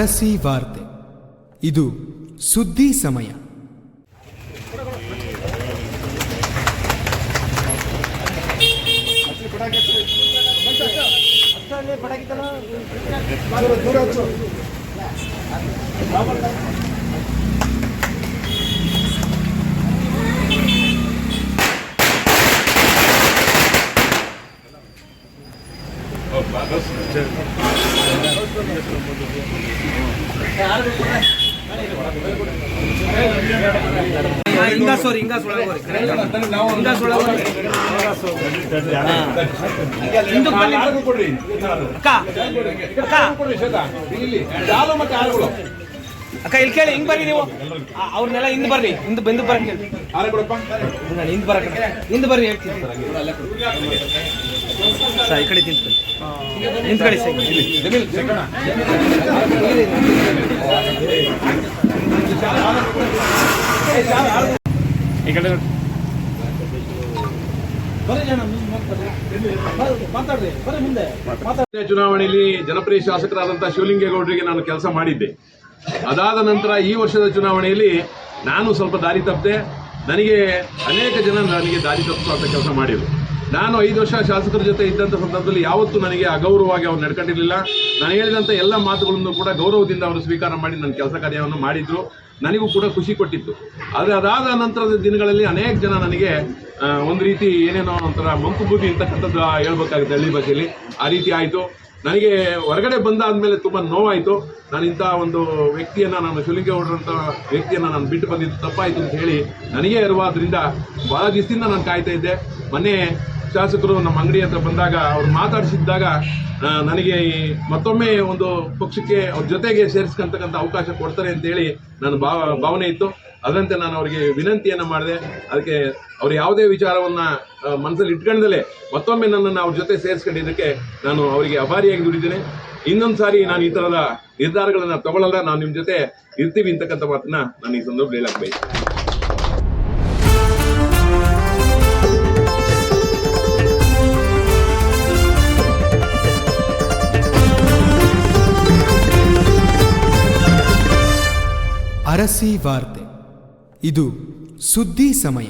ಅರಸಿ ವಾರ್ತೆ. ಇದು ಸುದ್ದಿ ಸಮಯ. ಅಕ್ಕ, ಇಲ್ಲಿ ಕೇಳಿ, ಹಿಂಗ್ ಬರ್ರಿ ನೀವು. ಅವ್ರನ್ನೆಲ್ಲ ಹಿಂದ್ ಬರ್ರಿ. ಹಿಂದ್ ಬಂದು ಬರ್ರಿ ಹಿಂದ್ ಬರಕ್ ಹಿಂದ್ ಬರ್ರಿ, ಹೇಳ್ತೀನಿ. ಸರ್, ಈ ಕಡೆ ತಿಂತ್ಕೊಳ್ಳಿ ಈ ಕಡೆ ಚುನಾವಣೆಯಲ್ಲಿ ಜನಪ್ರಿಯ ಶಾಸಕರಾದಂತಹ ಶಿವಲಿಂಗೇಗೌಡರಿಗೆ ನಾನು ಕೆಲಸ ಮಾಡಿದ್ದೆ. ಅದಾದ ನಂತರ ಈ ವರ್ಷದ ಚುನಾವಣೆಯಲ್ಲಿ ನಾನು ಸ್ವಲ್ಪ ದಾರಿ ತಪ್ಪದೆ, ನನಗೆ ಅನೇಕ ಜನ ನನಗೆ ದಾರಿ ತಪ್ಪಿಸುವಂತ ಕೆಲಸ ಮಾಡಿದ್ರು. ನಾನು ಐದು ವರ್ಷ ಶಾಸಕರ ಜೊತೆ ಇದ್ದಂಥ ಸಂದರ್ಭದಲ್ಲಿ ಯಾವತ್ತೂ ನನಗೆ ಅಗೌರವವಾಗಿ ಅವ್ರು ನಡ್ಕೊಂಡಿರಲಿಲ್ಲ. ನಾನು ಹೇಳಿದಂಥ ಎಲ್ಲ ಮಾತುಗಳನ್ನು ಕೂಡ ಗೌರವದಿಂದ ಅವರು ಸ್ವೀಕಾರ ಮಾಡಿ ನನ್ನ ಕೆಲಸ ಕಾರ್ಯವನ್ನು ಮಾಡಿದ್ರು. ನನಗೂ ಕೂಡ ಖುಷಿ ಕೊಟ್ಟಿತ್ತು. ಆದರೆ ಅದಾದ ನಂತರದ ದಿನಗಳಲ್ಲಿ ಅನೇಕ ಜನ ನನಗೆ ಒಂದು ರೀತಿ ಏನೇನೋ ಒಂಥರ ಮಂಕು ಬುದ್ಧಿ ಅಂತಕ್ಕಂಥದ್ದು ಹೇಳ್ಬೇಕಾಗುತ್ತೆ ಹಳ್ಳಿ ಭಾಷೆಯಲ್ಲಿ. ಆ ರೀತಿ ಆಯಿತು. ನನಗೆ ಹೊರಗಡೆ ಬಂದಾದ್ಮೇಲೆ ತುಂಬ ನೋವಾಯಿತು. ನಾನು ಇಂಥ ಒಂದು ವ್ಯಕ್ತಿಯನ್ನು, ನಾನು ಶುಲಿಗೆ ಹೊಡೆದಂಥ ವ್ಯಕ್ತಿಯನ್ನು ನಾನು ಬಿಟ್ಟು ಬಂದಿದ್ದು ತಪ್ಪಾಯಿತು ಅಂತ ಹೇಳಿ ನನಗೆ ಇರುವಾದ್ರಿಂದ ಬಹಳ ದಿವಸದಿಂದ ನಾನು ಕಾಯ್ತಾ ಇದ್ದೆ. ಮೊನ್ನೆ ಶಾಸಕರು ನಮ್ಮ ಅಂಗಡಿ ಹತ್ರ ಬಂದಾಗ ಅವ್ರು ಮಾತಾಡಿಸಿದ್ದಾಗ ನನಗೆ ಮತ್ತೊಮ್ಮೆ ಒಂದು ಪಕ್ಷಕ್ಕೆ ಅವ್ರ ಜೊತೆಗೆ ಸೇರಿಸ್ಕೊಂತಕ್ಕಂಥ ಅವಕಾಶ ಕೊಡ್ತಾರೆ ಅಂತೇಳಿ ನನ್ನ ಭಾವ, ಭಾವನೆ ಇತ್ತು. ಅದರಂತೆ ನಾನು ಅವರಿಗೆ ವಿನಂತಿಯನ್ನು ಮಾಡಿದೆ. ಅದಕ್ಕೆ ಅವ್ರು ಯಾವುದೇ ವಿಚಾರವನ್ನು ಮನಸ್ಸಲ್ಲಿ ಇಟ್ಕೊಂಡಲೇ ಮತ್ತೊಮ್ಮೆ ನನ್ನನ್ನು ಅವ್ರ ಜೊತೆ ಸೇರಿಸ್ಕೊಂಡಿದ್ದಕ್ಕೆ ನಾನು ಅವರಿಗೆ ಅಭಾರಿಯಾಗಿ ದುಡಿದ್ದೇನೆ. ಇನ್ನೊಂದು ಸಾರಿ ನಾನು ಈ ಥರದ ನಿರ್ಧಾರಗಳನ್ನು ತಗೊಳ್ಳಲ್ಲ ನಾನು ನಿಮ್ಮ ಜೊತೆ ಇರ್ತೀವಿ ಅಂತಕ್ಕಂಥ ಮಾತನ್ನ ನಾನು ಈ ಸಂದರ್ಭದಲ್ಲಿ ಹೇಳಕ್ ಬಯಸ್ತೇನೆ. ಅರಸಿ ವಾರ್ತೆ. ಇದು ಸುದ್ದಿ ಸಮಯ.